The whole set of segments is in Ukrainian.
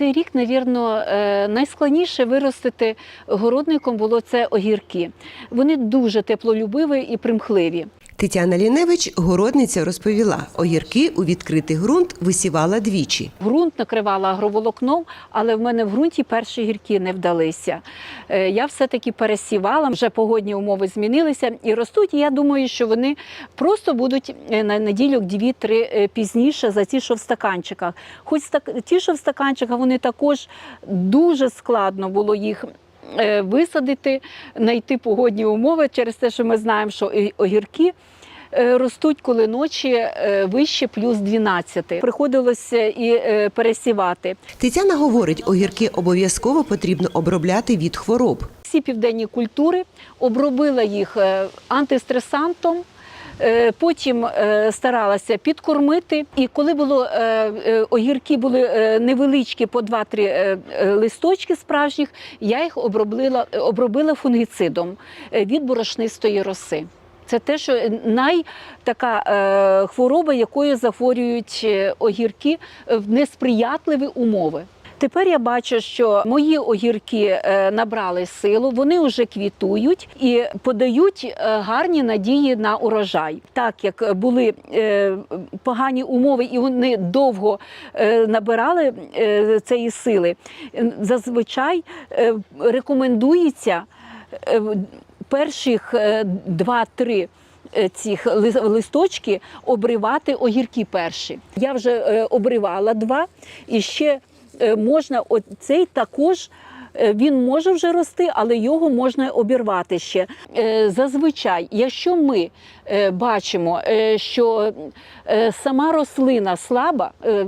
цей рік, навірно, е, найскладніше виростити городником було це огірки. Вони дуже теплолюбиві і примхливі. Тетяна Ліневич, городниця, розповіла, огірки у відкритий ґрунт висівала двічі. Грунт накривала агроволокном, але в мене в ґрунті перші гірки не вдалися. Е, Я все-таки пересівала, вже погодні умови змінилися і ростуть. І я думаю, що вони просто будуть е, на неділю дві-три е, пізніше за ті, що в стаканчиках. Хоч ті, що в стаканчиках, вони також дуже складно було їх. Е, Висадити, знайти погодні умови через те, що ми знаємо, що огірки е, ростуть, коли ночі е, вище плюс 12. Приходилося і пересівати. Тетяна говорить, огірки обов'язково потрібно обробляти від хвороб. Всі південні культури обробила їх антистресантом. Е, Потім е, старалася підкормити, і коли було е, огірки були невеличкі по 2-3 е, е, листочки справжніх, я їх обробила, обробила фунгіцидом від борошнистої роси. Це те, що най е, хвороба, якою захворюють огірки в несприятливі умови. Тепер я бачу, що мої огірки е, набрали силу, вони вже квітують і подають е, гарні надії на урожай. Так як були е, погані умови, і вони довго набирали цієї сили, зазвичай рекомендується перших два-три цих лис- листочки обривати огірки перші. Я вже обривала два, і ще можна оцей також. е, Він може вже рости, але його можна обірвати ще. Е, Зазвичай, якщо ми е, бачимо, е, що е, сама рослина слаба, е,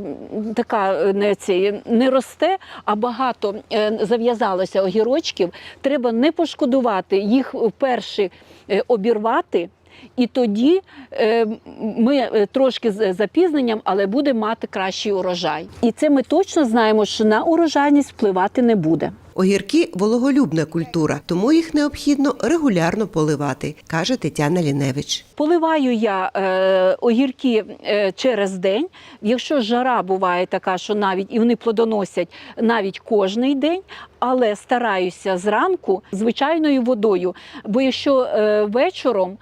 така е, не, ці, не росте, а багато е, зав'язалося огірочків, треба не пошкодувати їх вперше е, обірвати. І тоді е, ми е, трошки з запізненням, але будемо мати кращий урожай. І це ми точно знаємо, що на урожайність впливати не буде. Огірки вологолюбна культура, тому їх необхідно регулярно поливати, каже Тетяна Ліневич. Поливаю я е, огірки е, через день. Якщо жара буває така, що навіть і вони плодоносять навіть кожний день, але стараюся зранку звичайною водою. Бо якщо е, вечором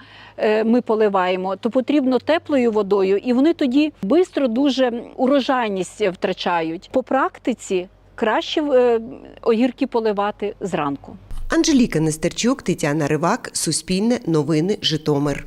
ми поливаємо, то потрібно теплою водою, і вони тоді швидко дуже урожайність втрачають. По практиці краще е, огірки поливати зранку. Анжеліка Нестерчук, Тетяна Ривак, Суспільне, Новини, Житомир.